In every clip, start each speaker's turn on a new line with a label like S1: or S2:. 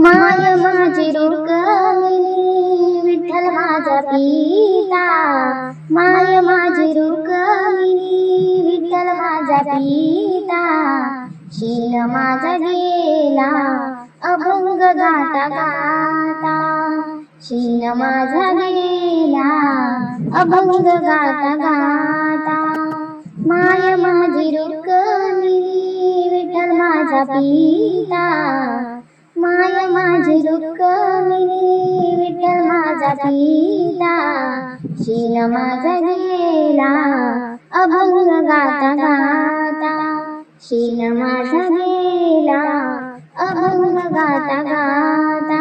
S1: माय माझी रुक्मिणी विठ्ठल माझा पिता. माय माझी रुक्मिणी विठ्ठल माझा पिता. शील माझा गेला अभंग गाता गाता. शील माझा गेला अभंग गाता गाता. माय माझी रुक्मिणी विठ्ठल माझा पिता. माय माझी रुक्मिणी विठ्ठल माझा पिता. शील माझा गेला अभंग गाता गाता. शील माझा गेला अभंग गाता गाता.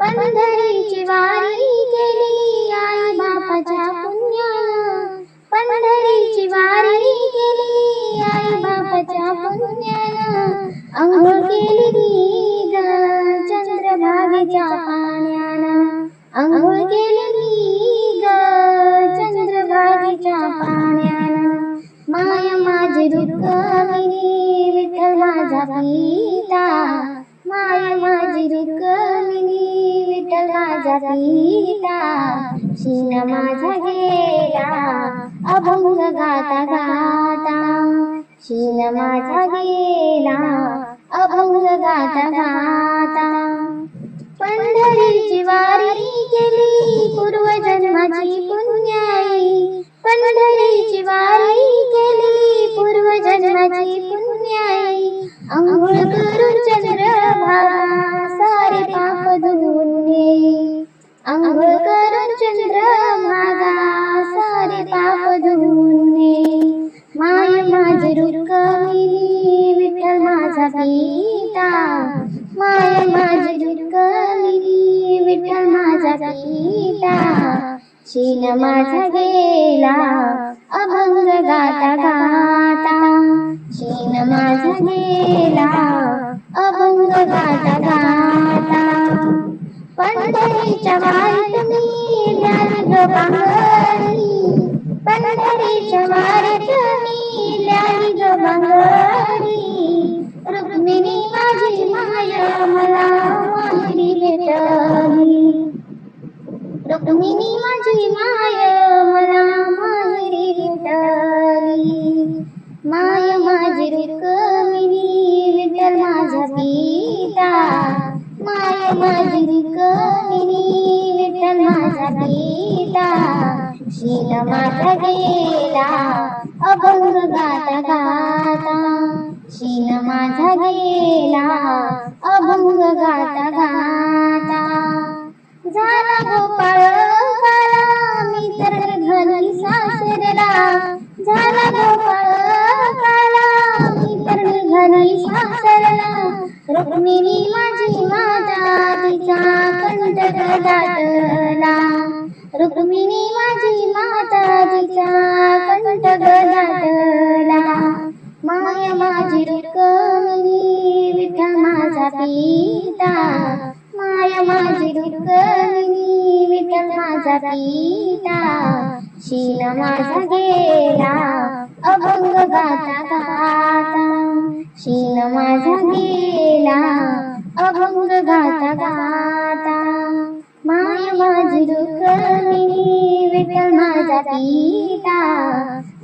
S1: पंढरीची वारी केली आई बापाच्या पुण्यानं. पंढरीची वारी केली आई बापाच्या पुण्यानं. अंघोळ केली माय माझी रुक्मिणी विठ्ठल माझा पिता शीन माझा गेला अभंग गाता गाता. शीन माझा गेला अभंग गाता गाता. पंढरीची वारी गेली पूर्वजन्माची पुण्याई. पंढरीची वारी गेली पूर्वजन्माची पुण्याई. अंघोळ सारे पाप धुवून अंघोळ करून चंद्रभागा सारे पाप धुवून माय माझे रुक्मिणी विठ्ठल माझा पिता. माय माझे रुक्मिणी विठ्ठल माझा पिता. शीन माझा गेला अभंग गाता. गाता शीन माझा गेला गाता गाता पंढरीच्या वारीत मी ल्याली ग पंढरीच्या वारीत मी ल्याली ग माझी रुक्मिणी विठ्ठल माझा पिता शील माझा गेला अभंग गाता गाता. शील माझा गेला अभंग गाता गाता. झाला गोपाळ काळा मी तर घरी सासरला. झाला गोपाळ काळा मी तर घरी सासरला. रुक्मिणी माझी गदाटला रुक्मिणी माझी माता तिचा कंठ गदाटला माय माझी रुक्मिणी विठ्ठल माझा पिता. माय माझी रुक्मिणी विठ्ठल माझा पिता. शील माझा गेला अभंग गाता गाता. शील माझा गेला अभंग गाता गाता. माझी रुक्मिणी विठ्ठल माझा पिता.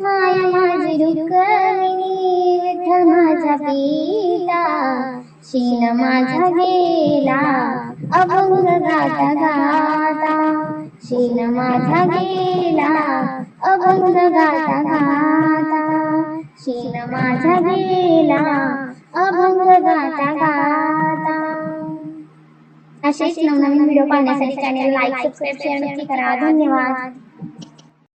S1: माया माझी रुक्मिणी विठ्ठल माझा पिता. शीन माझा गेला अभंग गाता गाता. शीन माझा गेला अभंग गाता गाता. शीन माझा गेला अभंग गाता असेच नवनवीन व्हिडिओ पाहण्यासाठी चॅनल लाईक सबस्क्राईब शेअर नक्की करा. धन्यवाद.